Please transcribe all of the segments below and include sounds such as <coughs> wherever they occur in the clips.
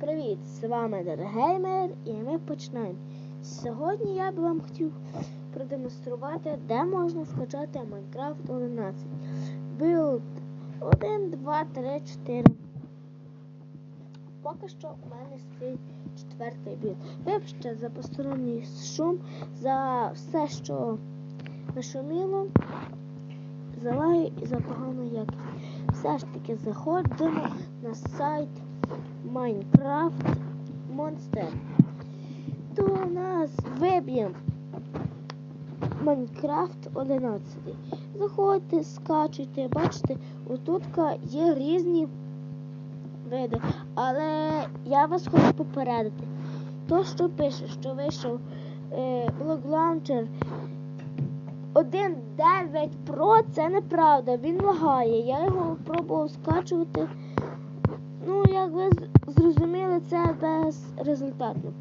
Привіт! З вами Дергеймер і ми починаємо. Сьогодні я б вам хотів продемонструвати, де можна скачати Minecraft 11. Білд 1, 2, 3, 4. Поки що у мене стоїть четвертий білд. Вибачте за посторонній шум, за все, що нашуміло, за лаги і за погану якість. Все ж таки заходимо на сайт Minecraft Monster. То у нас виб'ємо Minecraft 11. Заходьте, скачуйте, бачите, отут є різні види. Але я вас хочу попередити. То, що пише, що вийшов е, Block Launcher 1.9 Pro, це неправда. Він лагає. Я його пробував скачувати. Як ви зрозуміли, це безрезультатно.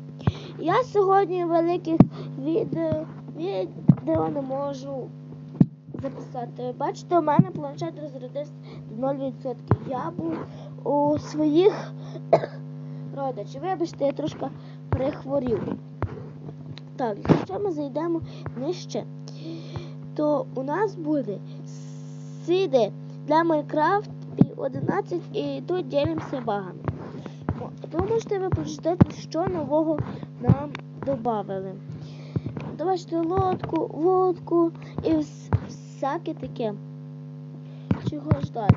Я сьогодні великих відео, відео не можу записати. Бачите, у мене планшет розрядився до 0%. Я був у своїх <coughs> родичів. Вибачте, я трошки перехворів. Так, якщо ми зайдемо нижче, то у нас буде сіди для і 11 і тут ділимося багами. Ви можете ви прочитати, що нового нам додали. Бачите, лодку, водку і всяке таке. Чого ждати?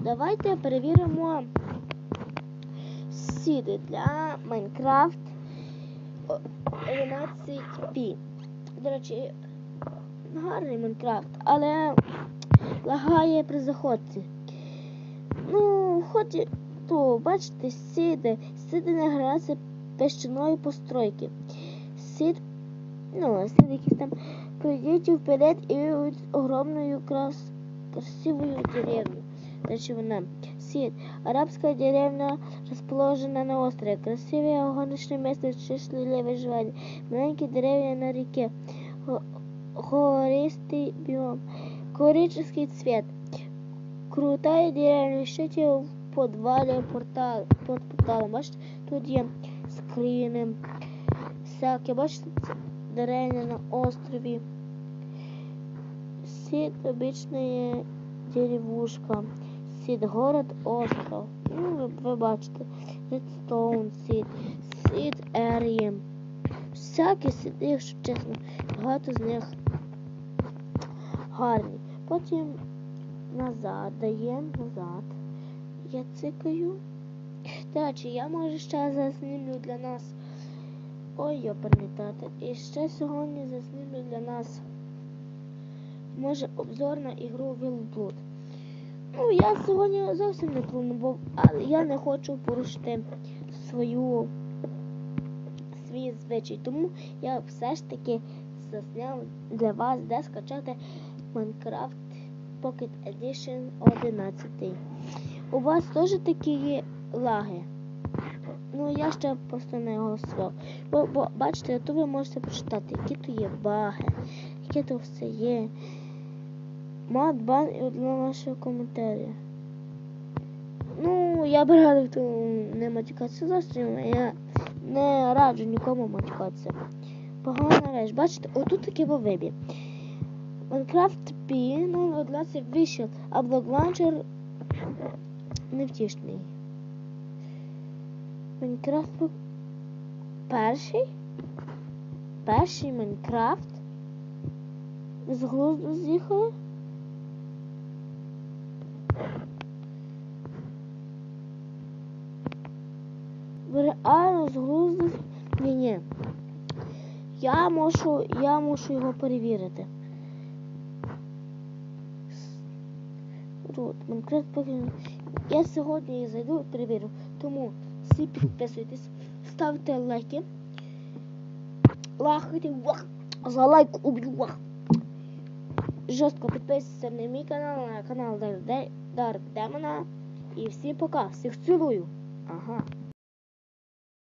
Давайте перевіримо сіди для Minecraft 11p. До речі, гарний Майнкрафт, але лагає при заходці. Ну, хоч то, бачите, сіди, сіди не грається пещаної постройки. Сід, ну, сід якийсь там пройдіть вперед і ви увидите огромную крас, красивую деревню. Дальше вона. Сид. Арабская деревня расположена на острове. Красивое гоночное место, счастливое выживание. Маленькие деревья на реке. Гористый биом. Коричневый цвет. Крутая деревня. Ищите в подвале портал, под порталом. Бачите, тут є скріни. Всяке, бачите, деревня на острові. Сид обичная деревушка. Сід город остров. Ну, ви, ви бачите. Redstone сід, сід Area. Всякі сіди, якщо чесно, багато з них гарні. Потім назад даємо назад. Я цикаю. До речі, я може ще заснімлю для нас. Ой, йоперний тата. І ще сьогодні заснімлю для нас. Може обзор на ігру Wildblood. Ну, я сьогодні зовсім не планував, але я не хочу порушити свою свій звичай. Тому я все ж таки засняв для вас, де скачати Minecraft Pocket Edition 11. У вас теж такі лаги. Ну, я ще просто не голосував. Бо, бо бачите, то ви можете прочитати, які то є баги, яке то все є. Мат, бан і одна вашого коментаря. Ну, я б радив не матюкатися зовсім, я не раджу нікому матюкатися. Погана річ. Бачите, отут таке во вибі. Minecraft P, ну, одразу вийшов, а Launcher невтішний. Minecraft перший? Перший Майнкрафт? З глузду з'їхали? Реально з глузду? Ні, ні. Я мушу, я мушу його перевірити. Тут, Майнкрафт поки. Я сьогодні зайду і перевірю. Тому всі підписуйтесь, ставте лайки. Лахайте, вах, за лайк уб'ю вах. Жорстко підписуйтесь на мій канал, на канал Дар Демона. І всім пока. Всіх цілую. Ага.